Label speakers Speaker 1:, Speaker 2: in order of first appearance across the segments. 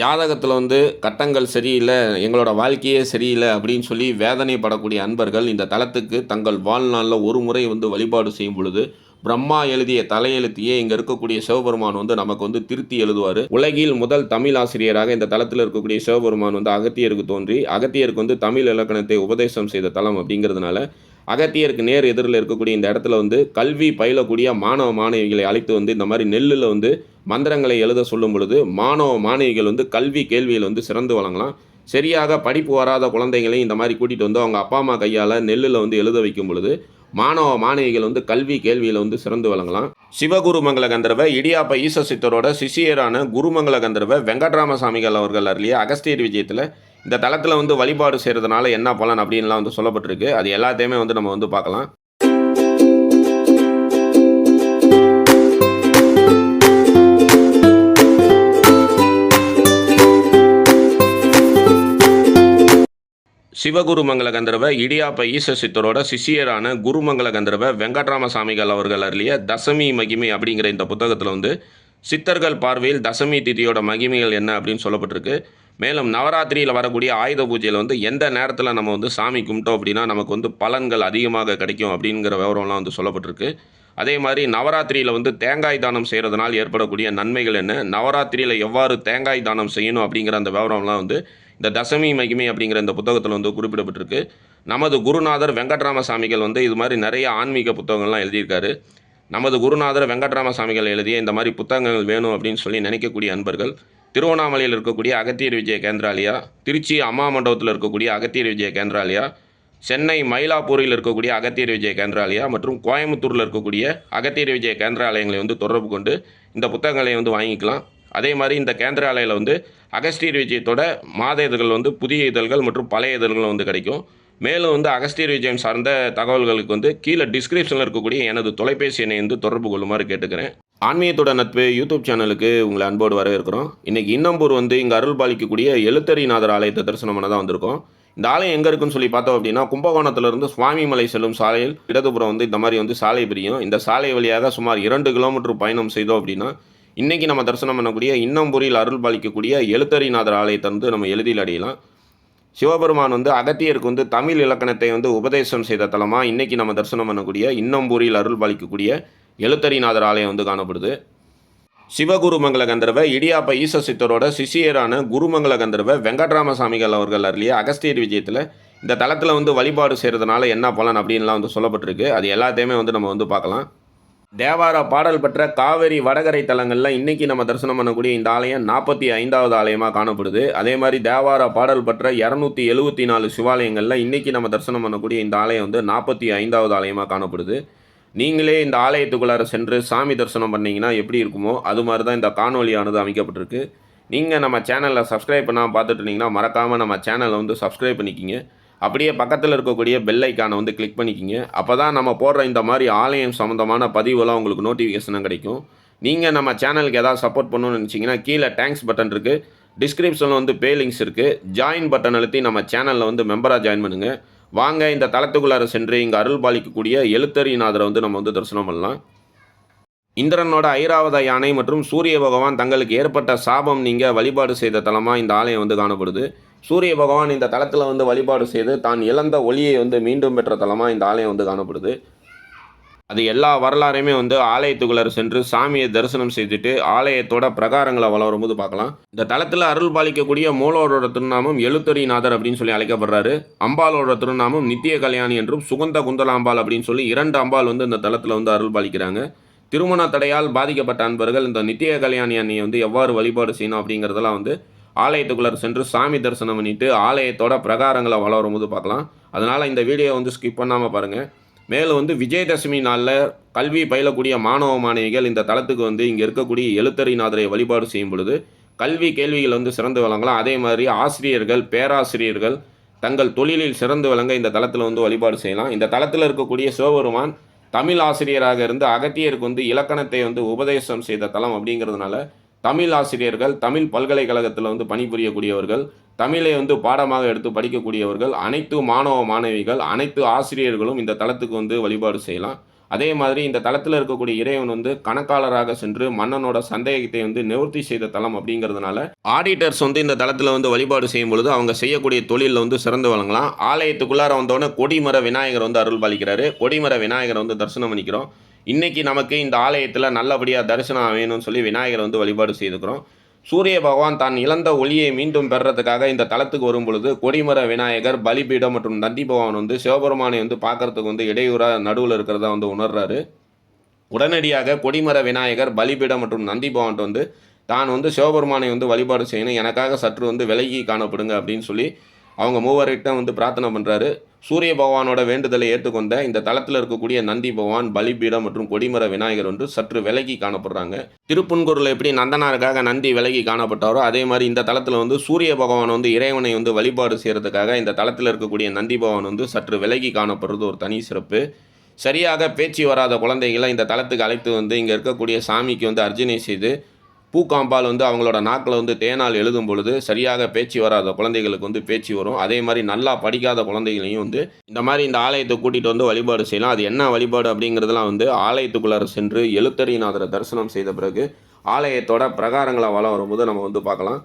Speaker 1: ஜாதகத்தில் வந்து கட்டங்கள் சரியில்லை எங்களோட வாழ்க்கையே சரியில்லை அப்படின்னு சொல்லி வேதனைப்படக்கூடிய அன்பர்கள் இந்த தலத்துக்கு தங்கள் வாழ்நாளில் ஒரு முறை வந்து வழிபாடு செய்யும் பொழுது பிரம்மா எழுதிய தலையெழுத்தியே இங்கே இருக்கக்கூடிய சிவபெருமான் வந்து நமக்கு வந்து திருத்தி எழுதுவார். உலகில் முதல் தமிழ் ஆசிரியராக இந்த தளத்தில் இருக்கக்கூடிய சிவபெருமான் வந்து அகத்தியருக்கு தோன்றி அகத்தியருக்கு வந்து தமிழ் இலக்கணத்தை உபதேசம் செய்த தலம் அப்படிங்கிறதுனால அகத்தியருக்கு நேர் எதிரில் இருக்கக்கூடிய இந்த இடத்துல வந்து கல்வி பயிலக்கூடிய மாணவ மாணவிகளை அழைத்து வந்து இந்த மாதிரி நெல்லில் வந்து மந்திரங்களை எழுத சொல்லும் பொழுது மாணவ மாணவிகள் வந்து கல்வி கேள்வியில் வந்து சிறந்து வழங்கலாம். சரியாக படிப்பு வராத குழந்தைங்களையும் இந்த மாதிரி கூட்டிகிட்டு வந்து அவங்க அப்பா அம்மா கையால் நெல்லில் வந்து எழுத வைக்கும் பொழுது மாணவ மாணவிகள் வந்து கல்வி கேள்வியில் வந்து சிறந்து வழங்கலாம். சிவகுருமங்கல கந்தர்வ இடியாப்ப ஈச சித்தரோட சிஷியரான குருமங்கல கந்தர்வ வெங்கட்ராமசாமிகள் அவர்கள் அருளிய அகஸ்தியர் விஜயத்தில் இந்த தளத்தில் வந்து வழிபாடு செய்கிறதுனால என்ன பலன் அப்படின்லாம் வந்து சொல்லப்பட்டிருக்கு. அது எல்லாத்தையுமே வந்து நம்ம வந்து பார்க்கலாம். சிவகுருமங்கல கந்தர்வ இடியாப்ப ஈச சித்தரோட சிஷியரான குருமங்கல கந்தர்வ வெங்கட்ராமசாமிகள் அவர்கள் அருளிய தசமி மகிமை அப்படிங்கிற இந்த புத்தகத்தில் வந்து சித்தர்கள் பார்வையில் தசமி திதியோட மகிமைகள் என்ன அப்படின்னு சொல்லப்பட்டிருக்கு. மேலும் நவராத்திரியில் வரக்கூடிய ஆயுத பூஜையில் வந்து எந்த நேரத்தில் நம்ம வந்து சாமி கும்பிட்டோம் அப்படின்னா நமக்கு வந்து பலன்கள் அதிகமாக கிடைக்கும் அப்படிங்கிற விவரம்லாம் வந்து சொல்லப்பட்டிருக்கு. அதே மாதிரி நவராத்திரியில் வந்து தேங்காய் தானம் செய்கிறதுனால் ஏற்படக்கூடிய நன்மைகள் என்ன? நவராத்திரியில் எவ்வாறு தேங்காய் தானம் செய்யணும் அப்படிங்கிற அந்த விவரம்லாம் வந்து இந்த தசமி மகிமை அப்படிங்கிற இந்த புத்தகத்தில் வந்து குறிப்பிடப்பட்டிருக்கு. நமது குருநாதர் வெங்கட்ராம சாமிகள் வந்து இது மாதிரி நிறைய ஆன்மீக புத்தகங்கள்லாம் எழுதியிருக்காரு. நமது குருநாதர் வெங்கட்ராம சாமிகள் எழுதிய இந்த மாதிரி புத்தகங்கள் வேணும் அப்படின்னு சொல்லி நினைக்கக்கூடிய அன்பர்கள் திருவண்ணாமலையில் இருக்கக்கூடிய அகத்தியர் விஜய கேந்திராலயா திருச்சி அம்மா மண்டபத்தில் இருக்கக்கூடிய அகத்தியர் விஜய கேந்திராலயா சென்னை மயிலாப்பூரில் இருக்கக்கூடிய அகத்தியர் விஜய கேந்திராலயா மற்றும் கோயம்புத்தூரில் இருக்கக்கூடிய அகத்தியர் விஜய கேந்திராலயங்களை வந்து தொடர்பு கொண்டு இந்த புத்தகங்களை வந்து வாங்கிக்கலாம். அதே மாதிரி இந்த கேந்திராலயில் வந்து அகஸ்தியர் விஜயத்தோட மாத இதழ்கள் வந்து புதிய இதழ்கள் மற்றும் பழைய இதழ்கள் வந்து கிடைக்கும். மேலும் வந்து அகஸ்தியர் விஜயம் சார்ந்த தகவல்களுக்கு வந்து கீழே டிஸ்கிரிப்ஷனில் இருக்கக்கூடிய எனது தொலைபேசி எண்ணை வந்து தொடர்பு கொள்ளுமாறு கேட்டுக்கிறேன். ஆன்மீகத்தோட நட்பு யூடியூப் சேனலுக்கு உங்களை அன்போடு வரவேற்கிறோம். இன்றைக்கி இன்னம்பூர் வந்து இங்கே அருள் பாலிக்கக்கூடிய எழுத்தறிநாதர் ஆலயத்தை தரிசனம் பண்ண தான் வந்திருக்கோம். இந்த ஆலயம் எங்கே இருக்குன்னு சொல்லி பார்த்தோம் அப்படின்னா கும்பகோணத்திலிருந்து சுவாமிமலை செல்லும் சாலையில் இடதுபுறம் வந்து இந்த மாதிரி வந்து சாலை பிரியும். இந்த சாலை வழியாக சுமார் இரண்டு கிலோமீட்டர் பயணம் செய்தோம் அப்படின்னா இன்றைக்கி நம்ம தரிசனம் பண்ணக்கூடிய இன்னம்பூரில் அருள் பாலிக்கக்கூடிய எழுத்தறிநாதர் ஆலயத்தை வந்து நம்ம எழுதியில் அடையலாம். சிவபெருமான் வந்து அகத்தியருக்கு வந்து தமிழ் இலக்கணத்தை வந்து உபதேசம் செய்த தலமாக இன்றைக்கி நம்ம தரிசனம் பண்ணக்கூடிய இன்னம்பூரில் அருள் பாலிக்கக்கூடிய எழுத்தறிநாதர் ஆலயம் வந்து காணப்படுது. சிவகுருமங்கல கந்தர்வ இடியாப்ப ஈச சித்தரோட சிஷியரான குருமங்கல கந்தர்வ வெங்கட்ராம சாமிகள் அவர்கள் அருளிய அகஸ்தியர் விஜயத்தில் இந்த தளத்தில் வந்து வழிபாடு செய்கிறதுனால என்ன பலன் அப்படின்லாம் வந்து சொல்லப்பட்டிருக்கு. அது எல்லாத்தையுமே வந்து நம்ம வந்து பார்க்கலாம். தேவார பாடல் பெற்ற காவேரி வடகரை தலங்களில் இன்றைக்கி நம்ம தரிசனம் பண்ணக்கூடிய இந்த ஆலயம் நாற்பத்தி ஐந்தாவது ஆலயமாக காணப்படுது. அதே மாதிரி தேவார பாடல் பெற்ற இரநூத்தி எழுபத்தி நாலு சிவாலயங்களில் இன்றைக்கி நம்ம தரிசனம் பண்ணக்கூடிய இந்த ஆலயம் வந்து நாற்பத்தி ஐந்தாவது ஆலயமாக காணப்படுது. நீங்களே இந்த ஆலயத்துக்குள்ளார சென்று சாமி தரிசனம் பண்ணிங்கன்னா எப்படி இருக்குமோ அது மாதிரி தான் இந்த காணொலியானது அமைக்கப்பட்டிருக்கு. நீங்கள் நம்ம சேனலில் சப்ஸ்கிரைப் பண்ணாமல் பார்த்துட்டு இருந்தீங்கன்னா மறக்காமல் நம்ம சேனலை வந்து சப்ஸ்கிரைப் பண்ணிக்கிங்க. அப்படியே பக்கத்தில் இருக்கக்கூடிய பெல் ஐக்கானை வந்து கிளிக் பண்ணிக்கிங்க. அப்போ தான் நம்ம போடுற இந்த மாதிரி ஆலயம் சம்மந்தமான பதிவுலாம் உங்களுக்கு நோட்டிஃபிகேஷனாக கிடைக்கும். நீங்கள் நம்ம சேனலுக்கு எதாவது சப்போர்ட் பண்ணணும்னு நினச்சிங்கன்னா கீழே தேங்க்ஸ் பட்டன் இருக்குது டிஸ்கிரிப்ஷனில் வந்து பே லிங்க்ஸ் இருக்குது ஜாயின் பட்டன் அழுத்தி நம்ம சேனலில் வந்து மெம்பராக ஜாயின் பண்ணுங்கள் வாங்க இந்த தளத்துக்குள்ளார சென்று இங்கே அருள் பாலிக்கக்கூடிய எழுத்தறிநாதரை வந்து நம்ம வந்து தரிசனம் பண்ணலாம். இந்திரனோட ஐராவத யானை மற்றும் சூரிய பகவான் தங்களுக்கு ஏற்பட்ட சாபம் நீங்கள் வழிபாடு செய்த தலமாக இந்த ஆலயம் வந்து காணப்படுது. சூரிய பகவான் இந்த தளத்தில் வந்து வழிபாடு செய்து தான் இழந்த ஒளியை வந்து மீண்டும் பெற்ற தலமாக இந்த ஆலயம் வந்து காணப்படுது. அது எல்லா வரலாறையுமே வந்து ஆலயத்துக்குள்ளார சென்று சாமியை தரிசனம் செய்துட்டு ஆலயத்தோட பிரகாரங்களை வளரும் போது பார்க்கலாம். இந்த தளத்தில் அருள் பாலிக்கக்கூடிய மூலோரோட திருநாமம் எழுத்தறிநாதர் அப்படின்னு சொல்லி அழைக்கப்படுறாரு. அம்பாலோட திருநாமம் நித்திய கல்யாணி என்றும் சுகந்த குந்தலாம்பாள் அப்படின்னு சொல்லி இரண்டு அம்பாள் வந்து இந்த தளத்தில் வந்து அருள் பாலிக்கிறாங்க. திருமண தடையால் பாதிக்கப்பட்ட அன்பர்கள் இந்த நித்திய கல்யாணி அன்னையை வந்து எவ்வாறு வழிபாடு செய்யணும் அப்படிங்கிறதெல்லாம் வந்து ஆலயத்துக்குள்ளார சென்று சாமி தரிசனம் பண்ணிட்டு ஆலயத்தோட பிரகாரங்களை வளரும் போது பார்க்கலாம். அதனால் இந்த வீடியோ வந்து ஸ்கிப் பண்ணாமல் பாருங்கள் மேலும் வந்து விஜயதசமி நாளில் கல்வி பயிலக்கூடிய மாணவ மாணவிகள் இந்த தளத்துக்கு வந்து இங்கே இருக்கக்கூடிய எழுத்தறிநாதரை வழிபாடு செய்யும் பொழுது கல்வி கேள்விகள் வந்து சிறந்து விளங்கலாம். அதே மாதிரி ஆசிரியர்கள் பேராசிரியர்கள் தங்கள் தொழிலில் சிறந்து விளங்க இந்த தளத்தில் வந்து வழிபாடு செய்யலாம். இந்த தளத்தில் இருக்கக்கூடிய சிவபெருமான் தமிழ் ஆசிரியராக இருந்து அகத்தியருக்கு வந்து இலக்கணத்தை வந்து உபதேசம் செய்த தளம் அப்படிங்கிறதுனால தமிழ் ஆசிரியர்கள் தமிழ் பல்கலைக்கழகத்தில் வந்து பணிபுரியக்கூடியவர்கள் தமிழை வந்து பாடமாக எடுத்து படிக்கக்கூடியவர்கள் அனைத்து மாணவ மாணவிகள் அனைத்து ஆசிரியர்களும் இந்த தளத்துக்கு வந்து வழிபாடு செய்யலாம். அதே மாதிரி இந்த தளத்தில் இருக்கக்கூடிய இறைவன் வந்து கணக்காளராக சென்று மன்னனோட சந்தேகத்தை வந்து நிவர்த்தி செய்த தளம் அப்படிங்கிறதுனால ஆடிட்டர்ஸ் வந்து இந்த தளத்தில் வந்து வழிபாடு செய்யும் பொழுது அவங்க செய்யக்கூடிய தொழிலில் வந்து சிறந்து வழங்கலாம். ஆலயத்துக்குள்ளார வந்தோடனே கொடிமர விநாயகர் வந்து அருள் பாலிக்கிறாரு கொடிமர விநாயகரை வந்து தரிசனம் பண்ணிக்கிறோம். இன்றைக்கி நமக்கு இந்த ஆலயத்தில் நல்லபடியாக தரிசனம் வேணும்னு சொல்லி விநாயகரை வந்து வழிபாடு செய்துக்கிறோம். சூரிய பகவான் தான் இழந்த ஒளியை மீண்டும் பெறுறதுக்காக இந்த தலத்துக்கு வரும் பொழுது கொடிமர விநாயகர் பலிபீடம் மற்றும் நந்தி பகவான் வந்து சிவபெருமானை வந்து பார்க்கறதுக்கு வந்து இடையூறாக நடுவில் இருக்கிறதா வந்து உணர்றாரு. உடனடியாக கொடிமர விநாயகர் பலிபீடம் மற்றும் நந்தி பகவான் வந்து தான் வந்து சிவபெருமானை வந்து வழிபாடு செய்யணும். எனக்காக சற்று வந்து விலகி காணப்படுங்க அப்படின்னு சொல்லி அவங்க மூவர்கிட்ட வந்து பிரார்த்தனை பண்ணுறாரு சூரிய பகவானோட வேண்டுதலை ஏற்றுக்கொண்ட இந்த தளத்தில் இருக்கக்கூடிய நந்தி பகவான் பலிபீடம் மற்றும் கொடிமர விநாயகர் வந்து சற்று விலகி காணப்படுறாங்க. திருப்புன்கூரில் எப்படி நந்தனாருக்காக நந்தி விலகி காணப்பட்டாரோ அதே மாதிரி இந்த தளத்தில் வந்து சூரிய பகவான் வந்து இறைவனை வந்து வழிபாடு செய்கிறதுக்காக இந்த தளத்தில் இருக்கக்கூடிய நந்தி பகவான் வந்து சற்று விலகி காணப்படுறது ஒரு தனி சிறப்பு. சரியாக பேச்சு வராத குழந்தைகளை இந்த தளத்துக்கு அழைத்து வந்து இங்கே இருக்கக்கூடிய சாமிக்கு வந்து அர்ஜனை செய்து பூக்காம்பால் வந்து அவங்களோட நாக்கில் வந்து தேனால் எழுதும் பொழுது சரியாக பேச்சு வராத குழந்தைகளுக்கு வந்து பேச்சு வரும். அதே மாதிரி நல்லா படிக்காத குழந்தைகளையும் வந்து இந்த மாதிரி இந்த ஆலயத்தை கூட்டிகிட்டு வந்து வழிபாடு செய்யலாம். அது என்ன வழிபாடு அப்படிங்கிறதுலாம் வந்து ஆலயத்துக்குள்ளார சென்று எழுத்தறிநாதரை தரிசனம் செய்த பிறகு ஆலயத்தோட பிரகாரங்களை வளம் வரும்போது நம்ம வந்து பார்க்கலாம்.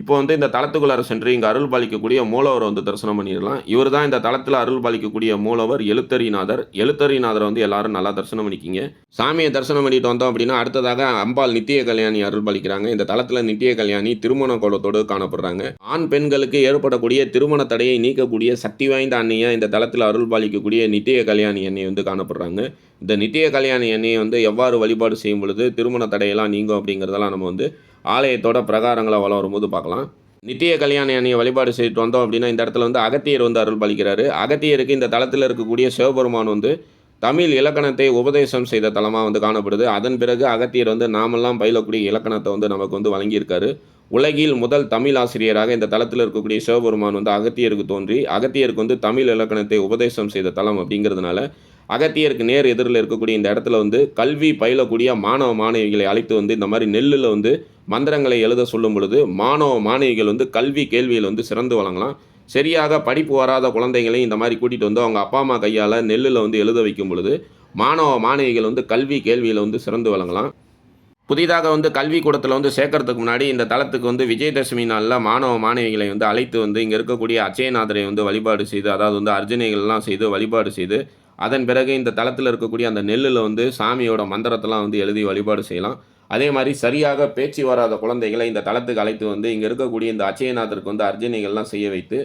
Speaker 1: இப்போ வந்து இந்த தளத்துக்குள்ளார சென்று இங்கே அருள் பாலிக்கக்கூடிய மூலவரை வந்து தரிசனம் பண்ணிடலாம். இவர் தான் இந்த தளத்தில் அருள் பாலிக்கக்கூடிய மூலவர் எழுத்தறிநாதர். எழுத்தறிநாதரை வந்து எல்லாரும் நல்லா தரிசனம் பண்ணிக்கிங்க. சாமியை தரிசனம் பண்ணிட்டு வந்தோம் அப்படின்னா அடுத்ததாக அம்பாள் நித்திய கல்யாணி அருள் பாலிக்கிறாங்க இந்த தளத்தில் நித்திய கல்யாணி திருமண கோலத்தோடு காணப்படுறாங்க. ஆண் பெண்களுக்கு ஏற்படக்கூடிய திருமண தடையை நீக்கக்கூடிய சக்தி வாய்ந்த அன்னையாக இந்த தளத்தில் அருள் பாலிக்கக்கூடிய நித்திய கல்யாணி அன்னை வந்து காணப்படுறாங்க. இந்த நித்திய கல்யாணி அன்னையை வந்து எவ்வாறு வழிபாடு செய்யும் பொழுது திருமண தடையெல்லாம் நீங்கும் அப்படிங்கிறதெல்லாம் நம்ம வந்து ஆலயத்தோட பிரகாரங்களை வளம் வரும்போது பார்க்கலாம். நித்திய கல்யாண அணியை வழிபாடு செய்துட்டு வந்தோம் அப்படின்னா இந்த இடத்துல வந்து அகத்தியர் வந்து அருள் பலிக்கிறாரு. அகத்தியருக்கு இந்த தளத்தில் இருக்கக்கூடிய சிவபெருமான் வந்து தமிழ் இலக்கணத்தை உபதேசம் செய்த தலமாக வந்து காணப்படுது. அதன் பிறகு அகத்தியர் வந்து நாமெல்லாம் பயிலக்கூடிய இலக்கணத்தை வந்து நமக்கு வந்து வழங்கியிருக்காரு. உலகில் முதல் தமிழ் ஆசிரியராக இந்த தளத்தில் இருக்கக்கூடிய சிவபெருமான் வந்து அகத்தியருக்கு தோன்றி அகத்தியருக்கு வந்து தமிழ் இலக்கணத்தை உபதேசம் செய்த தலம் அப்படிங்கிறதுனால அகத்தியருக்கு நேர் எதிரில் இருக்கக்கூடிய இந்த இடத்துல வந்து கல்வி பயிலக்கூடிய மாணவ மாணவிகளை அழைத்து வந்து இந்த மாதிரி நெல்லில் வந்து மந்திரங்களை எழுத சொல்லும் பொழுது மாணவ மாணவிகள் வந்து கல்வி கேள்வியில் வந்து சிறந்து வழங்கலாம். சரியாக படிப்பு வராத குழந்தைகளையும் இந்த மாதிரி கூட்டிகிட்டு வந்து அவங்க அப்பா அம்மா கையால் நெல்லில் வந்து எழுத வைக்கும் பொழுது மாணவ மாணவிகள் வந்து கல்வி கேள்வியில் வந்து சிறந்து வழங்கலாம். புதிதாக வந்து கல்விக்கூடத்தில் வந்து சேர்க்கறதுக்கு முன்னாடி இந்த தளத்துக்கு வந்து விஜயதசமி நாளில் மாணவ மாணவிகளை வந்து அழைத்து வந்து இங்கே இருக்கக்கூடிய அச்சயநாதரை வந்து வழிபாடு செய்து அதாவது வந்து அர்ஜனைகள்லாம் செய்து வழிபாடு செய்து அதன் பிறகு இந்த தளத்தில் இருக்கக்கூடிய அந்த நெல்லில் வந்து சாமியோட மந்திரத்தெல்லாம் வந்து எழுதி வழிபாடு செய்யலாம். அதே மாதிரி சரியாக பேச்சு வராத குழந்தைகளை இந்த தளத்துக்கு அழைத்து வந்து இங்கே இருக்கக்கூடிய இந்த அச்சயநாதருக்கு வந்து அர்ஜனைகள்லாம் செய்ய வைத்து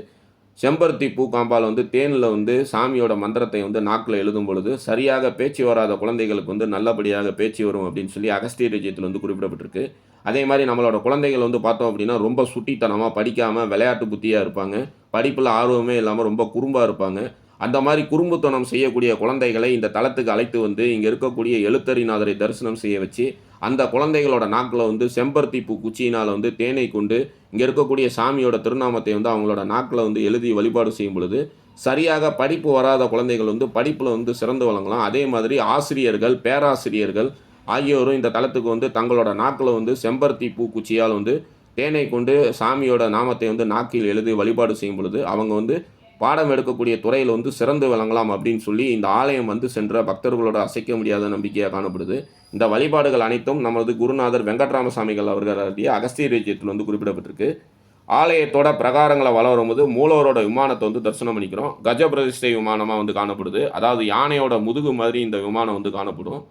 Speaker 1: செம்பருத்தி பூ காம்பால் வந்து தேனில் வந்து சாமியோட மந்திரத்தை வந்து நாக்கில் எழுதும் பொழுது சரியாக பேச்சு வராத குழந்தைகளுக்கு வந்து நல்லபடியாக பேச்சு வரும் அப்படின்னு சொல்லி அகஸ்திய ரஜியத்தில் வந்து குறிப்பிடப்பட்டிருக்கு. அதே மாதிரி நம்மளோட குழந்தைகள் வந்து பார்த்தோம் அப்படின்னா ரொம்ப சுட்டித்தனமாக படிக்காமல் விளையாட்டு புத்தியாக இருப்பாங்க. படிப்பில் ஆர்வமே இல்லாமல் ரொம்ப குறும்பாக இருப்பாங்க. அந்த மாதிரி குறும்புத்தனம் செய்யக்கூடிய குழந்தைகளை இந்த தளத்துக்கு அழைத்து வந்து இங்கே இருக்கக்கூடிய எழுத்தறிநாதரை தரிசனம் செய்ய வச்சு அந்த குழந்தைகளோட நாக்கில் வந்து செம்பருத்தி பூ குச்சியினால் வந்து தேனை கொண்டு இங்கே இருக்கக்கூடிய சாமியோட திருநாமத்தை வந்து அவங்களோட நாக்கில் வந்து எழுதி வழிபாடு செய்யும் பொழுது சரியாக படிப்பு வராத குழந்தைகள் வந்து படிப்பில் வந்து சிறந்து வழங்கலாம் அதே மாதிரி ஆசிரியர்கள் பேராசிரியர்கள் ஆகியோரும் இந்த தளத்துக்கு வந்து தங்களோட நாக்கில் வந்து செம்பருத்தி பூ குச்சியால் வந்து தேனை கொண்டு சாமியோட நாமத்தை வந்து நாக்கில் எழுதி வழிபாடு செய்யும் பொழுது அவங்க வந்து பாடம் எடுக்கக்கூடிய துறையில் வந்து சிறந்து விளங்கலாம் அப்படின்னு சொல்லி இந்த ஆலயம் வந்து சென்ற பக்தர்களோட அசைக்க முடியாத நம்பிக்கையாக காணப்படுது. இந்த வழிபாடுகள் அனைத்தும் நமது குருநாதர் வெங்கட்ராமசாமிகள் அவர்களுடைய அகஸ்திய ரீஜியத்தில் வந்து குறிப்பிடப்பட்டிருக்கு. ஆலயத்தோட பிரகாரங்களை வளம் வரும்போது மூலவரோட விமானத்தை வந்து தரிசனம் பண்ணிக்கிறோம். கஜ பிரதிஷ்டை விமானமாக வந்து காணப்படுது. அதாவது யானையோட முதுகு மாதிரி இந்த விமானம் வந்து காணப்படும்.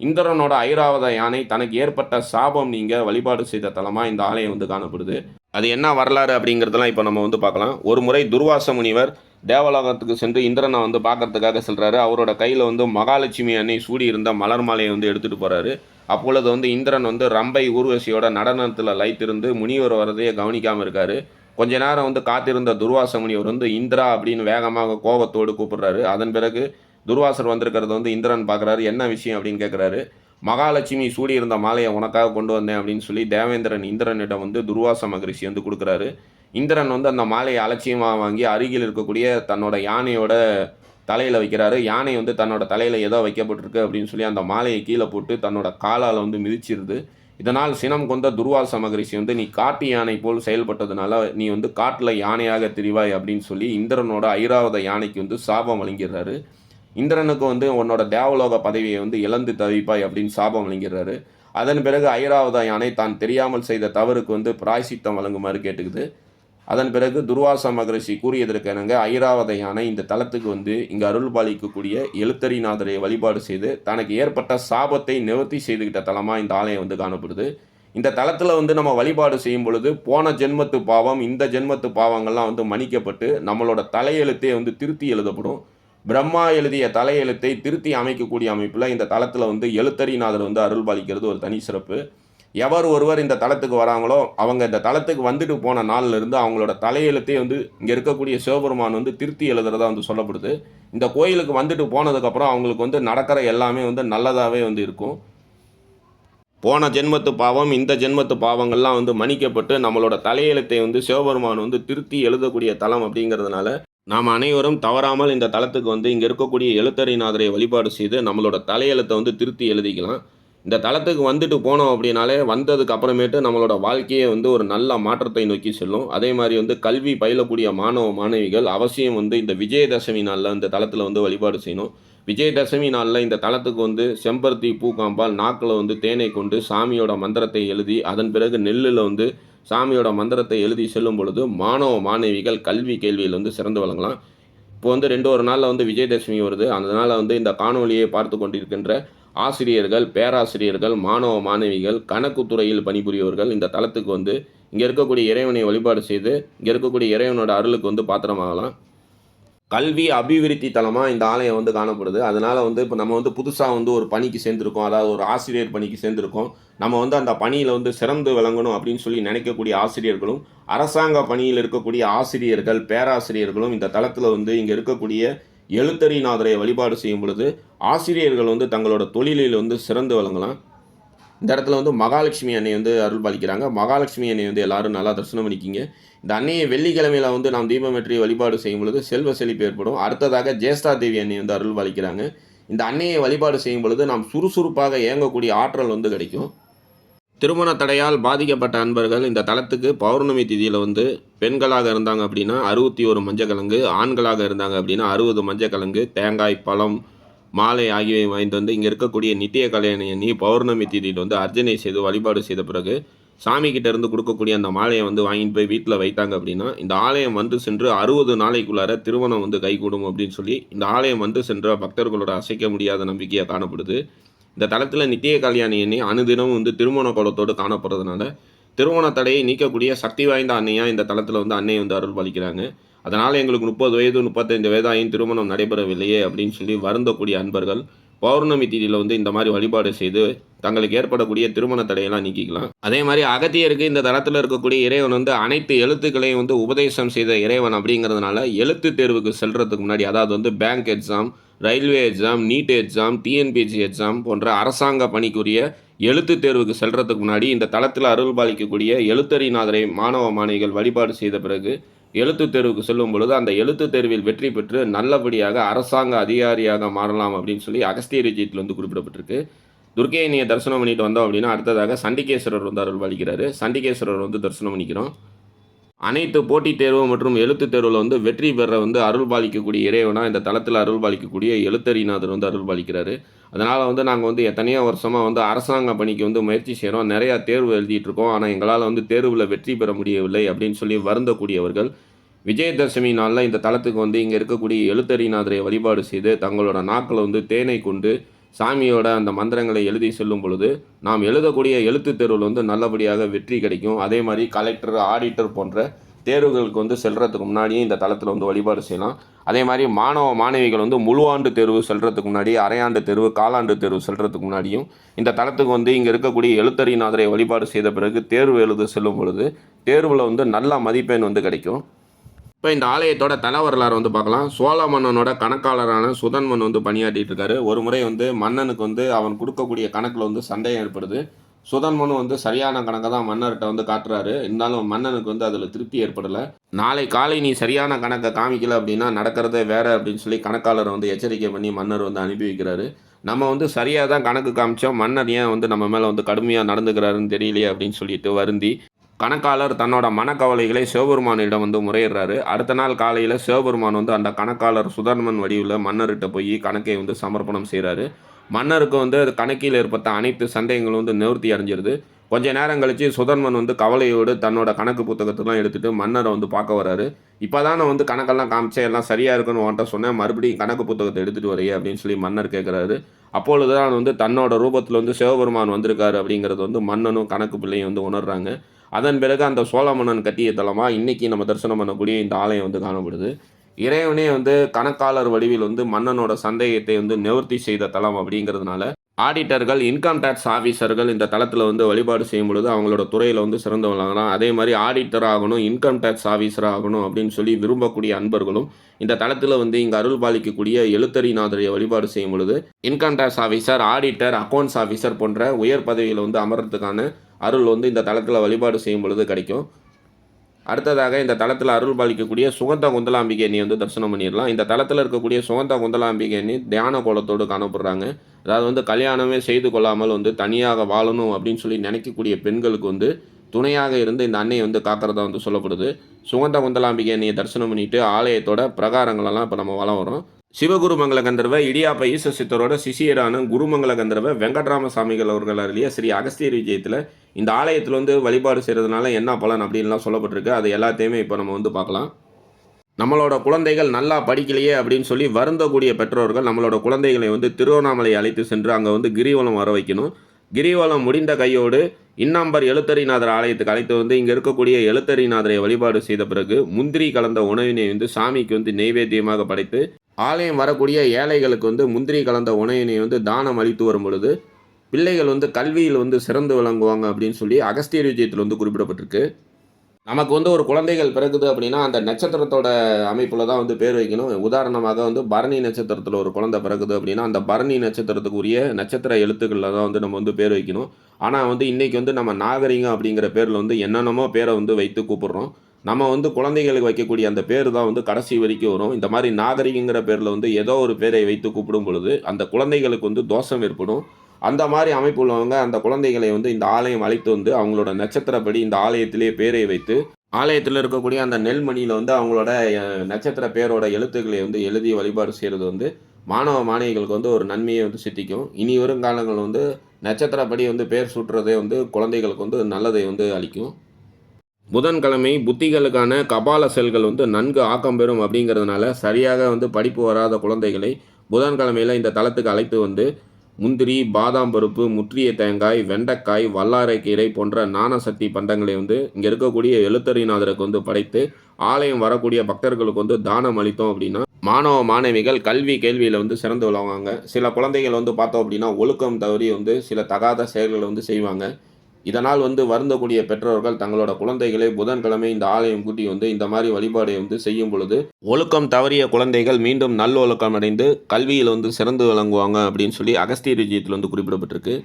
Speaker 1: இந்திரனோட ஐராவத யானை தனக்கு ஏற்பட்ட சாபம் நீங்கள் வழிபாடு செய்த தலமாக இந்த ஆலயம் வந்து காணப்படுது. அது என்ன வரலாறு அப்படிங்கிறதெல்லாம் இப்போ நம்ம வந்து பார்க்கலாம். ஒரு முறை துர்வாச முனிவர் தேவலோகத்துக்கு சென்று இந்திரனை வந்து பார்க்கறதுக்காக செல்கிறாரு அவரோட கையில் வந்து மகாலட்சுமி அன்னை சூடி இருந்த மலர் மாலையை வந்து எடுத்துகிட்டு போகிறாரு அப்பொழுது வந்து இந்திரன் வந்து ரம்பை ஊர்வசியோட நடனத்தில் லைத்திருந்து முனிவர் வரதையே கவனிக்காமல் இருக்காரு. கொஞ்ச நேரம் வந்து காத்திருந்த துர்வாச முனிவர் வந்து இந்திரா அப்படின்னு வேகமாக கோபத்தோடு கூப்பிடுறாரு. அதன் பிறகு துர்வாசர் வந்திருக்கிறத வந்து இந்திரன் பார்க்குறாரு. என்ன விஷயம் அப்படின்னு கேட்குறாரு மகாலட்சுமி சூடியிருந்த மாலையை உனக்காக கொண்டு வந்தேன் அப்படின்னு சொல்லி தேவேந்திரன் இந்திரனிடம் வந்து துர்வாச மகரிஷி வந்து கொடுக்குறாரு. இந்திரன் வந்து அந்த மாலையை அலட்சியமாக வாங்கி அருகில் இருக்கக்கூடிய தன்னோட யானையோட தலையில் வைக்கிறாரு. யானை வந்து தன்னோட தலையில் ஏதோ வைக்கப்பட்டிருக்கு அப்படின்னு சொல்லி அந்த மாலையை கீழே போட்டு தன்னோட காலால் வந்து மிதிச்சிருது. இதனால் சினம் கொண்ட துர்வாச மகரிஷி வந்து நீ காட்டு யானை போல் செயல்பட்டதுனால நீ வந்து காட்டில் யானையாக திரிவாய் அப்படின்னு சொல்லி இந்திரனோட ஐராவத யானைக்கு வந்து சாபம் வழங்கிடுறாரு. இந்திரனுக்கு வந்து உன்னோட தேவலோக பதவியை வந்து இழந்து தவிப்பாய் அப்படின்னு சாபம் வழங்கிறாரு அதன் பிறகு ஐராவத யானை தான் தெரியாமல் செய்த தவறுக்கு வந்து பிராய்சித்தம் வழங்குமாறு கேட்டுக்குது. அதன் பிறகு துர்வாச மகரிஷி கூறியதற்கெனங்க ஐராவத யானை இந்த தலத்துக்கு வந்து இங்கு அருள் பாலிக்கக்கூடிய எழுத்தறிநாதரை வழிபாடு செய்து தனக்கு ஏற்பட்ட சாபத்தை நிவர்த்தி செய்துகிட்ட தலமாக இந்த ஆலயம் வந்து காணப்படுது. இந்த தளத்தில் வந்து நம்ம வழிபாடு செய்யும் பொழுது போன ஜென்மத்து பாவம் இந்த ஜென்மத்து பாவங்கள்லாம் வந்து மன்னிக்கப்பட்டு நம்மளோட தலையெழுத்தே வந்து திருத்தி எழுதப்படும். பிரம்மா எழுதிய தலையெழுத்தை திருத்தி அமைக்கக்கூடிய அமைப்பில் இந்த தளத்தில் வந்து எழுத்தறிநாதர் வந்து அருள் பாலிக்கிறது ஒரு தனி சிறப்பு. எவர் ஒருவர் இந்த தளத்துக்கு வராங்களோ அவங்க இந்த தளத்துக்கு வந்துட்டு போன நாள்லேருந்து அவங்களோட தலையெழுத்தே வந்து இங்கே இருக்கக்கூடிய சிவபெருமான் வந்து திருத்தி எழுதுறதா வந்து சொல்லப்படுது. இந்த கோயிலுக்கு வந்துட்டு போனதுக்கப்புறம் அவங்களுக்கு வந்து நடக்கிற எல்லாமே வந்து நல்லதாகவே வந்து இருக்கும். போன ஜென்மத்து பாவம் இந்த ஜென்மத்து பாவங்கள்லாம் வந்து மன்னிக்கப்பட்டு நம்மளோட தலையெழுத்தை வந்து சிவபெருமான் வந்து திருத்தி எழுதக்கூடிய தலம் அப்படிங்கிறதுனால நாம் அனைவரும் தவறாமல் இந்த தலத்துக்கு வந்து இங்கே இருக்கக்கூடிய எழுத்தறிநாதரை வழிபாடு செய்து நம்மளோட தலையெழுத்தை வந்து திருத்தி எழுதிக்கலாம். இந்த தளத்துக்கு வந்துட்டு போனோம் அப்படின்னாலே வந்ததுக்கு அப்புறமேட்டு நம்மளோட வாழ்க்கையை வந்து ஒரு நல்ல மாற்றத்தை நோக்கி செல்லும். அதே மாதிரி வந்து கல்வி பயிலக்கூடிய மாணவ மாணவிகள் அவசியம் வந்து இந்த விஜயதசமி நாளில் இந்த தளத்தில் வந்து வழிபாடு செய்யணும். விஜயதசமி நாளில் இந்த தலத்துக்கு வந்து செம்பருத்தி பூக்காம்பால் நாக்கில் வந்து தேனை கொண்டு சாமியோட மந்திரத்தை எழுதி அதன் பிறகு நெல்லில் வந்து சாமியோட மந்திரத்தை எழுதி செல்லும் பொழுது மாணவ மாணவிகள் கல்வி கேள்வியில் வந்து சிறந்து வழங்கலாம் இப்போ வந்து ரெண்டு ஒரு நாளில் வந்து விஜயதசமி வருது. அதனால் வந்து இந்த காணொலியை பார்த்து கொண்டிருக்கின்ற ஆசிரியர்கள் பேராசிரியர்கள் மாணவ மாணவிகள் கணக்கு துறையில் பணிபுரியவர்கள் இந்த தளத்துக்கு வந்து இங்கே இருக்கக்கூடிய இறைவனை வழிபாடு செய்து இங்கே இருக்கக்கூடிய இறைவனோட அருளுக்கு வந்து பாத்திரமாகலாம். கல்வி அபிவிருத்தி தலமாக இந்த ஆலயம் வந்து காணப்படுது. அதனால் வந்து இப்போ நம்ம வந்து புதுசாக வந்து ஒரு பணிக்கு சேர்ந்துருக்கோம். அதாவது ஒரு ஆசிரியர் பணிக்கு சேர்ந்துருக்கோம். நம்ம வந்து அந்த பணியில் வந்து சிறந்து விளங்கணும் அப்படின்னு சொல்லி நினைக்கக்கூடிய ஆசிரியர்களும் அரசாங்க பணியில் இருக்கக்கூடிய ஆசிரியர்கள் பேராசிரியர்களும் இந்த தளத்தில் வந்து இங்கே இருக்கக்கூடிய எழுத்தறிநாதரை வழிபாடு செய்யும் பொழுது ஆசிரியர்கள் வந்து தங்களோட தொழிலில் வந்து சிறந்து விளங்கலாம். இந்த இடத்துல வந்து மகாலட்சுமி அன்னை வந்து அருள் பாலிக்கிறாங்க மகாலட்சுமி அன்னை வந்து எல்லாரும் நல்லா தரிசனம் பண்ணிக்கிங்க. இந்த அன்னையை வெள்ளிக்கிழமையில் வந்து நாம் தீபமேற்றி வழிபாடு செய்யும் பொழுது செல்வ செழிப்பு ஏற்படும். அடுத்ததாக ஜேஷ்டா தேவி அன்னை வந்து அருள் பாலிக்கிறாங்க இந்த அன்னையை வழிபாடு செய்யும் பொழுது நாம் சுறுசுறுப்பாக இயங்கக்கூடிய ஆற்றல் வந்து கிடைக்கும். திருமண தடையால் பாதிக்கப்பட்ட அன்பர்கள் இந்த தளத்துக்கு பௌர்ணமி திதியில் வந்து பெண்களாக இருந்தாங்க அப்படின்னா அறுபத்தி ஒரு மஞ்சக்கிழங்கு ஆண்களாக இருந்தாங்க அப்படின்னா அறுபது மஞ்சக்கிழங்கு தேங்காய் பழம் மாலை ஆகியவை வாங்கிட்டு வந்து இங்கே இருக்கக்கூடிய நித்திய கல்யாணி எண்ணி பௌர்ணமி திதியில் வந்து அர்ச்சனை செய்து வழிபாடு செய்த பிறகு சாமி கிட்ட இருந்து கொடுக்கக்கூடிய அந்த மாலையை வந்து வாங்கிட்டு போய் வீட்டில் வைத்தாங்க அப்படின்னா இந்த ஆலயம் வந்து சென்று அறுபது நாளைக்குள்ளார திருமணம் வந்து கைகூடும் அப்படின்னு சொல்லி இந்த ஆலயம் வந்து சென்ற பக்தர்களோட அசைக்க முடியாத நம்பிக்கையாக காணப்படுது. இந்த தளத்தில் நித்திய கல்யாணி எண்ணி அனுதினமும் வந்து திருமண கோலத்தோடு காணப்படுறதுனால திருமண தடையை நீக்கக்கூடிய சக்தி வாய்ந்த அன்னையாக இந்த தளத்தில் வந்து அன்னை வந்து அருள் பாலிக்கிறாங்க அதனால் எங்களுக்கு முப்பது வயது முப்பத்தைந்து வயதாயும் திருமணம் நடைபெறவில்லையே அப்படின்னு சொல்லி வருந்தக்கூடிய அன்பர்கள் பௌர்ணமி தீதியில் வந்து இந்த மாதிரி வழிபாடு செய்து தங்களுக்கு ஏற்படக்கூடிய திருமண தடையெல்லாம் நீக்கிக்கலாம். அதே மாதிரி அகத்தியருக்கு இந்த தளத்தில் இருக்கக்கூடிய இறைவன் வந்து அனைத்து எழுத்துக்களையும் வந்து உபதேசம் செய்த இறைவன் அப்படிங்கிறதுனால எழுத்து தேர்வுக்கு செல்றதுக்கு முன்னாடி அதாவது வந்து bank exam railway exam NEET exam TNPSC exam போன்ற அரசாங்க பணிக்குரிய எழுத்து தேர்வுக்கு செல்றதுக்கு முன்னாடி இந்த தளத்தில் அருள் பாலிக்கக்கூடிய எழுத்தறிநாதரை மாணவ மாணவிகள் வழிபாடு செய்த பிறகு எழுத்து தேர்வுக்கு செல்லும் பொழுது அந்த எழுத்து தேர்வில் வெற்றி பெற்று நல்லபடியாக அரசாங்க அதிகாரியாக மாறலாம் அப்படின்னு சொல்லி அகஸ்திய ரிஜித்தில் வந்து குறிப்பிடப்பட்டிருக்கு. துர்க்கையனியை தரிசனம் பண்ணிட்டு வந்தோம் அப்படின்னா அடுத்ததாக சண்டிகேஸ்வரர் வந்து அருள் பாலிக்கிறாரு சண்டிகேஸ்வரர் வந்து தரிசனம் பண்ணிக்கிறோம். அனைத்து போட்டித் தேர்வு மற்றும் எழுத்துத் தேர்வில் வந்து வெற்றி பெற வந்து அருள் பாலிக்கக்கூடிய இறைவனாக இந்த தளத்தில் அருள் பாலிக்கக்கூடிய எழுத்தறிநாதர் வந்து அருள் பாலிக்கிறாரு. அதனால் வந்து நாங்கள் வந்து எத்தனையோ வருஷமாக வந்து அரசாங்க பணிக்கு வந்து முயற்சி செய்கிறோம் நிறையா தேர்வு எழுதிட்டு இருக்கோம். ஆனால் எங்களால் வந்து தேர்வில் வெற்றி பெற முடியவில்லை அப்படின்னு சொல்லி வருந்தக்கூடியவர்கள் விஜயதசமி நாளில் இந்த தளத்துக்கு வந்து இங்கே இருக்கக்கூடிய எழுத்தறிநாதரை வழிபாடு செய்து தங்களோட நாக்களை வந்து தேனை கொண்டு சாமியோட அந்த மந்திரங்களை எழுதி செல்லும் பொழுது நாம் எழுதக்கூடிய எழுத்து தேர்வில் வந்து நல்லபடியாக வெற்றி கிடைக்கும். அதே மாதிரி கலெக்டர் ஆடிட்டர் போன்ற தேர்வுகளுக்கு வந்து செல்கிறதுக்கு முன்னாடியே இந்த தளத்தில் வந்து வழிபாடு செய்யலாம். அதே மாதிரி மாணவ மாணவிகள் வந்து முழு ஆண்டு தேர்வு செல்கிறதுக்கு முன்னாடி அரையாண்டு தேர்வு காலாண்டு தேர்வு செல்கிறதுக்கு முன்னாடியும் இந்த தளத்துக்கு வந்து இங்கே இருக்கக்கூடிய எழுத்தறிநாதரை வழிபாடு செய்த பிறகு தேர்வு எழுத செல்லும் பொழுது தேர்வில் வந்து நல்ல மதிப்பெண் வந்து கிடைக்கும். இப்போ இந்த ஆலயத்தோட தல வரலாறு வந்து பார்க்கலாம். சோழ மன்னனோட கணக்காளரான சுதன்மன் வந்து பணியாற்றிட்டு இருக்காரு. ஒரு முறை வந்து மன்னனுக்கு வந்து அவன் கொடுக்கக்கூடிய கணக்கில் வந்து சந்தேகம் ஏற்படுது. சுதன்மனும் வந்து சரியான கணக்கை தான் மன்னர்கிட்ட வந்து காட்டுறாரு. இருந்தாலும் மன்னனுக்கு வந்து அதில் திருப்தி ஏற்படலை. நாளை காலை நீ சரியான கணக்கை காமிக்கல அப்படின்னா நடக்கிறதே வேற அப்படின்னு சொல்லி கணக்காளரை வந்து எச்சரிக்கை பண்ணி மன்னர் வந்து அனுப்பி வைக்கிறாரு. நம்ம வந்து சரியாக தான் கணக்கு காமிச்சோம். மன்னர் ஏன் வந்து நம்ம மேலே வந்து கடுமையாக நடந்துக்கிறாருன்னு தெரியலையே அப்படின்னு சொல்லிட்டு வருந்தி கணக்காளர் தன்னோட மனக்கவலைகளை சிவபெருமானிடம் வந்து முறையிடுறாரு. அடுத்த நாள் காலையில் சிவபெருமான் வந்து அந்த கணக்காளர் சுதர்மன் வடிவில் மன்னர்கிட்ட போய் கணக்கை வந்து சமர்ப்பணம் செய்கிறாரு மன்னருக்கு வந்து அது கணக்கில் ஏற்பட்ட அனைத்து சந்தேகங்களும் வந்து நிவர்த்தி அடைஞ்சிருது. கொஞ்ச நேரம் கழித்து சுதர்மன் வந்து கவலையோடு தன்னோட கணக்கு புத்தகத்தெல்லாம் எடுத்துகிட்டு மன்னரை வந்து பார்க்க வராரு. இப்போ நான் வந்து கணக்கெல்லாம் காமிச்சேன் எல்லாம் சரியாக இருக்குன்னு உன்ட்ட சொன்னேன் மறுபடியும் கணக்கு புத்தகத்தை எடுத்துகிட்டு வரையே அப்படின்னு சொல்லி மன்னர் கேட்குறாரு அப்பொழுது தான் வந்து தன்னோட ரூபத்தில் வந்து சிவபெருமான் வந்திருக்காரு அப்படிங்கிறது வந்து மன்னனும் கணக்கு பிள்ளையும் வந்து உணர்றாங்க. அதன் பிறகு அந்த சோழ மன்னன் கட்டிய தலமாக இன்றைக்கி நம்ம தரிசனம் பண்ணக்கூடிய இந்த ஆலயம் வந்து காணப்படுது. இறைவனே வந்து கணக்காளர் வடிவில் வந்து மன்னனோட சந்தேகத்தை வந்து நிவர்த்தி செய்த தலம் அப்படிங்கிறதுனால ஆடிட்டர்கள் இன்கம் டேக்ஸ் ஆஃபீஸர்கள் இந்த தளத்தில் வந்து வழிபாடு செய்யும் பொழுது அவங்களோட துறையில் வந்து சிறந்தவங்களாகலாம். அதே மாதிரி ஆடிட்டர் ஆகணும் இன்கம் டேக்ஸ் ஆஃபீஸர் ஆகணும் அப்படின்னு சொல்லி விரும்பக்கூடிய அன்பர்களும் இந்த தளத்தில் வந்து இங்கே அருள் பாலிக்கக்கூடிய எழுத்தறிநாதரை வழிபாடு செய்யும் பொழுது income tax officer auditor accounts officer போன்ற உயர் பதவியில் வந்து அமர்றதுக்கான அருள் வந்து இந்த தளத்தில் வழிபாடு செய்யும் பொழுது கிடைக்கும். அடுத்ததாக இந்த தளத்தில் அருள் பாலிக்கக்கூடிய சுகந்த குந்தலாம்பிகை அண்ணி வந்து தரிசனம் பண்ணிடலாம். இந்த தளத்தில் இருக்கக்கூடிய சுகந்த குந்தலாம்பிகை அண்ணி தியான கோலத்தோடு காணப்படுறாங்க. அதாவது வந்து கல்யாணமே செய்து கொள்ளாமல் வந்து தனியாக வாழணும் அப்படின்னு சொல்லி நினைக்கக்கூடிய பெண்களுக்கு வந்து துணையாக இருந்து இந்த அன்னையை வந்து காக்கிறதா வந்து சொல்லப்படுது. சுகந்த குந்தலாம்பிகை அண்ணியை தரிசனம் பண்ணிட்டு ஆலயத்தோட பிரகாரங்களெல்லாம் இப்போ நம்ம வளம் வரோம் சிவகுருமங்கல கந்தர்வ இடியாப்ப ஈச சித்தரோட சிஷியரான குருமங்கல கந்தர்வ வெங்கட்ராம சாமிகள் அவர்கள் அருளிய ஸ்ரீ அகஸ்தியர் விஜயத்தில் இந்த ஆலயத்தில் வந்து வழிபாடு செய்கிறதுனால என்ன பலன் அப்படின்லாம் சொல்லப்பட்டிருக்கு. அது எல்லாத்தையுமே இப்போ நம்ம வந்து பார்க்கலாம். நம்மளோட குழந்தைகள் நல்லா படிக்கலையே அப்படின்னு சொல்லி வருந்தக்கூடிய பெற்றோர்கள் நம்மளோட குழந்தைகளை வந்து திருவண்ணாமலை அழைத்து சென்று அங்கே வந்து கிரிவலம் வர வைக்கணும். கிரிவலம் முடிந்த கையோடு இன்னாம்பர் எழுத்தறிநாதர் ஆலயத்துக்கு அழைத்து வந்து இங்கே இருக்கக்கூடிய எழுத்தறிநாதரை வழிபாடு செய்த பிறகு முந்திரி கலந்த உணவினை வந்து சாமிக்கு வந்து நெய்வேத்தியமாக படைத்து ஆலயம் வரக்கூடிய ஏழைகளுக்கு வந்து முந்திரி கலந்த உணவினை வந்து தானம் அளித்து வரும் பொழுது பிள்ளைகள் வந்து கல்வியில் வந்து சிறந்து விளங்குவாங்க அப்படின்னு சொல்லி அகஸ்தியர் விஜயத்தில் வந்து குறிப்பிடப்பட்டிருக்கு. நமக்கு வந்து ஒரு குழந்தைகள் பிறகுது அப்படின்னா அந்த நட்சத்திரத்தோட அமைப்பில் தான் வந்து பேர் வைக்கணும். உதாரணமாக வந்து பரணி நட்சத்திரத்தில் ஒரு குழந்தை பிறகுது அப்படின்னா அந்த பரணி நட்சத்திரத்துக்கு உரிய நட்சத்திர எழுத்துக்களில் தான் வந்து நம்ம வந்து பேர் வைக்கணும். ஆனால் வந்து இன்றைக்கி வந்து நம்ம நாகரிகம் அப்படிங்கிற பேரில் வந்து என்னென்னமோ பேரை வந்து வைத்து கூப்பிடுறோம். நம்ம வந்து குழந்தைகளுக்கு வைக்கக்கூடிய அந்த பேர் தான் வந்து கடைசி வரைக்கும் வரும். இந்த மாதிரி நாகரிகங்கிற பேரில் வந்து ஏதோ ஒரு பேரை வைத்து கூப்பிடும் பொழுது அந்த குழந்தைகளுக்கு வந்து தோஷம் ஏற்படும். அந்த மாதிரி அமைப்பு உள்ளவங்க அந்த குழந்தைகளை வந்து இந்த ஆலயம் அழைத்து வந்து அவங்களோட நட்சத்திரப்படி இந்த ஆலயத்திலே பேரை வைத்து ஆலயத்தில் இருக்கக்கூடிய அந்த நெல்மணியில் வந்து அவங்களோட நட்சத்திர பேரோட எழுத்துக்களை வந்து எழுதி வழிபாடு செய்கிறது வந்து மாணவ மாணவிகளுக்கு வந்து ஒரு நன்மையை வந்து சித்திக்கும். இனி வரும் காலங்கள் வந்து நட்சத்திரப்படி வந்து பேர் சுற்றுறதே வந்து குழந்தைகளுக்கு வந்து நல்லதை வந்து அளிக்கும். புதன்கிழமை புத்திகளுக்கான கபால செல்கள் வந்து நன்கு ஆக்கம் பெறும் அப்படிங்கிறதுனால சரியாக வந்து படிப்பு வராத குழந்தைகளை புதன்கிழமையில் இந்த தளத்துக்கு அழைத்து வந்து முந்திரி பாதாம் பருப்பு முற்றிய தேங்காய் வெண்டைக்காய் வல்லாரைக்கீரை போன்ற நாணசக்தி பண்டங்களை வந்து இங்கே இருக்கக்கூடிய எழுத்தறிநாதருக்கு வந்து படைத்து ஆலயம் வரக்கூடிய பக்தர்களுக்கு வந்து தானம் அளித்தோம் அப்படின்னா மாணவ மாணவிகள் கல்வி கேள்வியில் வந்து சிறந்து விளங்குவாங்க. சில குழந்தைகள் வந்து பார்த்தோம் அப்படின்னா ஒழுக்கம் தவறி வந்து சில தகாத செயல்களை வந்து செய்வாங்க. இதனால் வந்து வருந்தக்கூடிய பெற்றோர்கள் தங்களோட குழந்தைகளை புதன்கிழமை இந்த ஆலயம் கூட்டி வந்து இந்த மாதிரி வழிபாடை வந்து செய்யும் பொழுது ஒழுக்கம் தவறிய குழந்தைகள் மீண்டும் நல்லொழுக்கம் அடைந்து கல்வியில் வந்து சிறந்து விளங்குவாங்க அப்படின்னு சொல்லி அகஸ்திய விஜயத்தில் வந்து குறிப்பிடப்பட்டிருக்கு.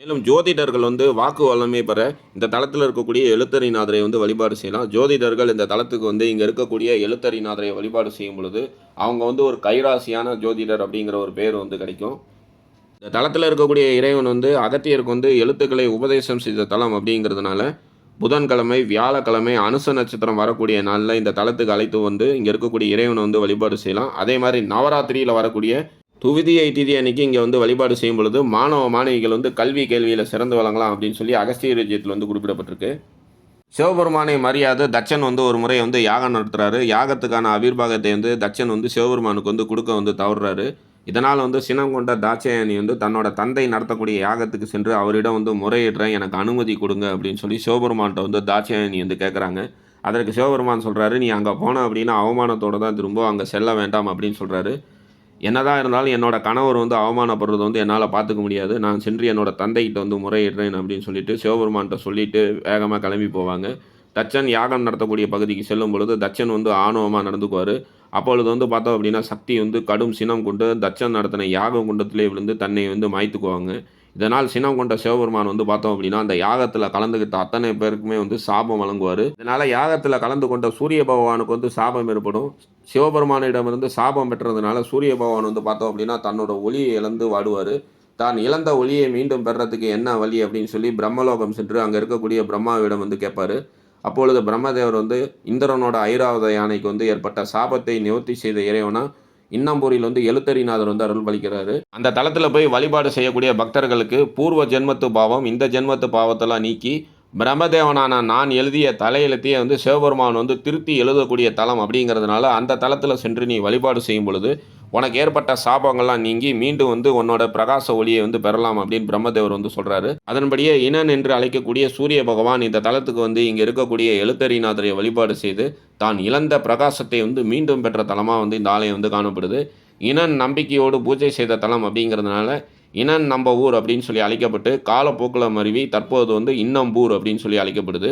Speaker 1: மேலும் ஜோதிடர்கள் வந்து வாக்கு வல்லமை பெற இந்த தளத்தில் இருக்கக்கூடிய எழுத்தறிநாதரை வந்து வழிபாடு செய்யலாம். ஜோதிடர்கள் இந்த தளத்துக்கு வந்து இங்கே இருக்கக்கூடிய எழுத்தறிநாதரை வழிபாடு செய்யும் பொழுது அவங்க வந்து ஒரு கைராசியான ஜோதிடர் அப்படிங்கிற ஒரு பேர் வந்து கிடைக்கும். இந்த தளத்தில் இருக்கக்கூடிய இறைவன் வந்து அகத்தியருக்கு வந்து எழுத்துக்களை உபதேசம் செய்த தலம் அப்படிங்கிறதுனால புதன்கிழமை வியாழக்கிழமை அனுச நட்சத்திரம் வரக்கூடிய நாளில் இந்த தளத்துக்கு அழைத்து வந்து இங்கே இருக்கக்கூடிய இறைவனை வந்து வழிபாடு செய்யலாம். அதே மாதிரி நவராத்திரியில் வரக்கூடிய துவிதியை திதி அன்னைக்கு இங்கே வந்து வழிபாடு செய்யும் பொழுது மாணவ மாணவிகள் வந்து கல்வி கேள்வியில் சிறந்து வழங்கலாம் அப்படின்னு சொல்லி அகஸ்திய விஜயத்தில் வந்து குறிப்பிடப்பட்டிருக்கு. சிவபெருமானை மரியாதை தட்சன் வந்து ஒரு முறை வந்து யாகம் நடத்துகிறாரு யாகத்துக்கான அபிர்வாகத்தை வந்து தட்சன் வந்து சிவபெருமானுக்கு வந்து கொடுக்க வந்து தவறுறாரு. இதனால் வந்து சினம் கொண்ட தாட்சாயணி வந்து தன்னோட தந்தை நடத்தக்கூடிய யாகத்துக்கு சென்று அவரிடம் வந்து முறையிடுறேன் எனக்கு அனுமதி கொடுங்க அப்படின்னு சொல்லி சிவபெருமான்கிட்ட வந்து தாட்சாயணி வந்து கேட்குறாங்க அதற்கு சிவபெருமான் சொல்கிறாரு நீ அங்கே போன அப்படின்னா அவமானத்தோடு தான் திரும்ப அங்கே செல்ல வேண்டாம் அப்படின்னு சொல்கிறாரு என்னதான் இருந்தாலும் என்னோட கணவர் வந்து அவமானப்படுறது வந்து என்னால் பார்த்துக்க முடியாது. நான் சென்று என்னோட தந்தைகிட்ட வந்து முறையிடுறேன் அப்படின்னு சொல்லிட்டு சிவபெருமான்கிட்ட சொல்லிட்டு வேகமாக கிளம்பி போவாங்க. தச்சன் யாகம் நடத்தக்கூடிய பகுதிக்கு செல்லும் பொழுது தச்சன் வந்து ஆணவமாக நடந்துக்குவார். அப்பொழுது வந்து பார்த்தோம் அப்படின்னா சக்தி வந்து கடும் சினம் கொண்டு தச்சன் நடத்தின யாக குண்டத்திலே விழுந்து தன்னை வந்து மாய்த்துக்குவாங்க. இதனால் சினம் கொண்ட சிவபெருமான் வந்து பார்த்தோம் அப்படின்னா அந்த யாகத்தில் கலந்துக்கிட்ட அத்தனை பேருக்குமே வந்து சாபம் வழங்குவார். இதனால் யாகத்தில் கலந்து கொண்ட சூரிய பகவானுக்கு வந்து சாபம் ஏற்படும். சிவபெருமானிடமிருந்து சாபம் பெற்றதுனால சூரிய பகவான் வந்து பார்த்தோம் அப்படின்னா தன்னோட ஒளியை இழந்து வாடுவார். தான் இழந்த ஒளியை மீண்டும் பெறத்துக்கு என்ன வழி அப்படின்னு சொல்லி பிரம்மலோகம் சென்று அங்கே இருக்கக்கூடிய பிரம்மாவிடம் வந்து கேட்பாரு. அப்பொழுது பிரம்மதேவர் வந்து இந்திரனோட ஐராவத யானைக்கு வந்து ஏற்பட்ட சாபத்தை நிவர்த்தி செய்த இறைவனா இன்னம்பூரில் வந்து எழுத்தறிநாதர் வந்து அருள் பலிக்கிறாரு அந்த தளத்தில் போய் வழிபாடு செய்யக்கூடிய பக்தர்களுக்கு பூர்வ ஜென்மத்து பாவம் இந்த ஜென்மத்து பாவத்தெல்லாம் நீக்கி பிரம்மதேவனான நான் எழுதிய தலையெழுத்தையே வந்து சிவபெருமான் வந்து திருத்தி எழுதக்கூடிய தலம் அப்படிங்கிறதுனால அந்த தளத்தில் சென்று நீ வழிபாடு செய்யும் பொழுது உனக்கு ஏற்பட்ட சாபங்கள்லாம் நீங்கி மீண்டும் வந்து உன்னோட பிரகாச ஒளியை வந்து பெறலாம் அப்படின்னு பிரம்மதேவர் வந்து சொல்கிறாரு அதன்படியே இனன் என்று அழைக்கக்கூடிய சூரிய பகவான் இந்த தலத்துக்கு வந்து இங்கே இருக்கக்கூடிய எழுத்தறிநாதரை வழிபாடு செய்து தான் இழந்த பிரகாசத்தை வந்து மீண்டும் பெற்ற தலமாக வந்து இந்த ஆலயம் வந்து காணப்படுது. இனன் நம்பிக்கையோடு பூஜை செய்த தலம் அப்படிங்கிறதுனால இனன் நம்ம ஊர் அப்படின்னு சொல்லி அழைக்கப்பட்டு காலப்போக்கில் மருவி தற்போது வந்து இன்னம்பூர் அப்படின்னு சொல்லி அழைக்கப்படுது.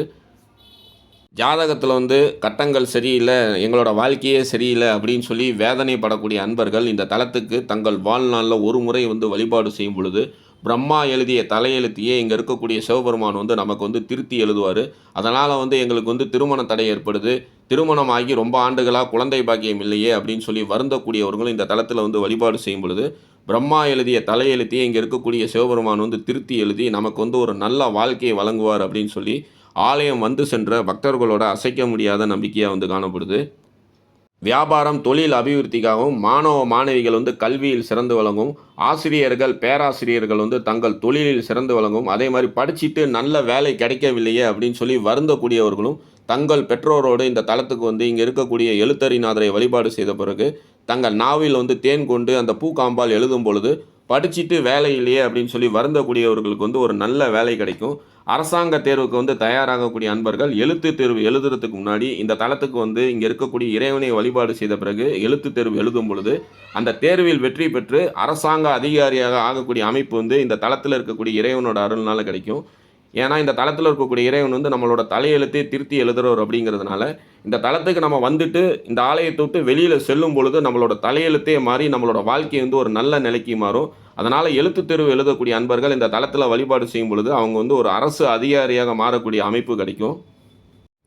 Speaker 1: ஜாதகத்தில் வந்து கட்டங்கள் சரியில்லை எங்களோட வாழ்க்கையே சரியில்லை அப்படின்னு சொல்லி வேதனைப்படக்கூடிய அன்பர்கள் இந்த தலத்துக்கு தங்கள் வாழ்நாளில் ஒரு முறை வந்து வழிபாடு செய்யும் பொழுது பிரம்மா எழுதிய தலையெழுத்தையே இங்கே இருக்கக்கூடிய சிவபெருமான் வந்து நமக்கு வந்து திருத்தி எழுதுவார். அதனால் வந்து எங்களுக்கு வந்து திருமண தடை ஏற்படுது. திருமணமாகி ரொம்ப ஆண்டுகளாக குழந்தை பாக்கியம் இல்லையே அப்படின்னு சொல்லி வருந்தக்கூடியவர்களும் இந்த தலத்தில் வந்து வழிபாடு செய்யும் பொழுது பிரம்மா எழுதிய தலையெழுத்தையே இங்கே இருக்கக்கூடிய சிவபெருமான் வந்து திருத்தி எழுதி நமக்கு வந்து ஒரு நல்ல வாழ்க்கையை வழங்குவார் அப்படின்னு சொல்லி ஆலயம் வந்து சென்ற பக்தர்களோட அசைக்க முடியாத நம்பிக்கையாக வந்து காணப்படுது. வியாபாரம் தொழில் அபிவிருத்திக்காகவும் மாணவ மாணவிகள் வந்து கல்வியில் சிறந்து வழங்கும் ஆசிரியர்கள் பேராசிரியர்கள் வந்து தங்கள் தொழிலில் சிறந்து வழங்கும் அதே மாதிரி படிச்சுட்டு நல்ல வேலை கிடைக்கவில்லையே அப்படின்னு சொல்லி வருந்தக்கூடியவர்களும் தங்கள் பெற்றோரோடு இந்த தளத்துக்கு வந்து இங்கே இருக்கக்கூடிய எழுத்தறிநாதரை வழிபாடு செய்த பிறகு தங்கள் நாவில் வந்து தேன் கொண்டு அந்த பூக்காம்பால் எழுதும் பொழுது படிச்சுட்டு வேலை இல்லையே அப்படின்னு சொல்லி வருந்தக்கூடியவர்களுக்கு வந்து ஒரு நல்ல வேலை கிடைக்கும். அரசாங்க தேர்வுக்கு வந்து தயாராகக்கூடிய அன்பர்கள் எழுத்து தேர்வு எழுதுறதுக்கு முன்னாடி இந்த தளத்துக்கு வந்து இங்கே இருக்கக்கூடிய இறைவனை வழிபாடு செய்த பிறகு எழுத்து தேர்வு எழுதும் பொழுது அந்த தேர்வில் வெற்றி பெற்று அரசாங்க அதிகாரியாக ஆகக்கூடிய அமைப்பு வந்து இந்த தளத்தில் இருக்கக்கூடிய இறைவனோட அருள்னால கிடைக்கும். ஏன்னா இந்த தளத்தில் இருக்கக்கூடிய இறைவன் வந்து நம்மளோட தலையெழுத்தே திருத்தி எழுதுறவர் அப்படிங்கிறதுனால இந்த தளத்துக்கு நம்ம வந்துட்டு இந்த ஆலயத்தை விட்டு வெளியில் செல்லும் பொழுது நம்மளோட தலையெழுத்தே மாறி நம்மளோட வாழ்க்கை வந்து ஒரு நல்ல நிலைக்கு மாறும். அதனால் எழுத்து தெருவு எழுதக்கூடிய அன்பர்கள் இந்த தளத்தில் வழிபாடு செய்யும் பொழுது அவங்க வந்து ஒரு அரசு அதிகாரியாக மாறக்கூடிய அமைப்பு கிடைக்கும்.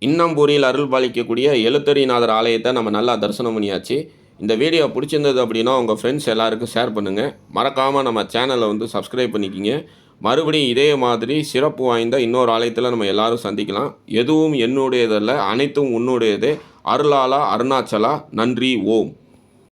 Speaker 1: இன்னம்பூரில் அருள் பாலிக்கக்கூடிய எழுத்தறிநாதர் ஆலயத்தை நம்ம நல்லா தரிசனம் பண்ணியாச்சு. இந்த வீடியோ பிடிச்சிருந்தது அப்படின்னா உங்கள் ஃப்ரெண்ட்ஸ் எல்லாருக்கும் ஷேர் பண்ணுங்கள் மறக்காமல் நம்ம சேனலை வந்து சப்ஸ்கிரைப் பண்ணிக்கிங்க. மறுபடியும் இதே மாதிரி சிறப்பு வாய்ந்த இன்னொரு ஆலயத்தில் நம்ம எல்லாரும் சந்திக்கலாம். எதுவும் என்னுடையதல்ல அனைத்தும் உன்னுடையதே. அருளாலா அருணாச்சலா நன்றி ஓம்.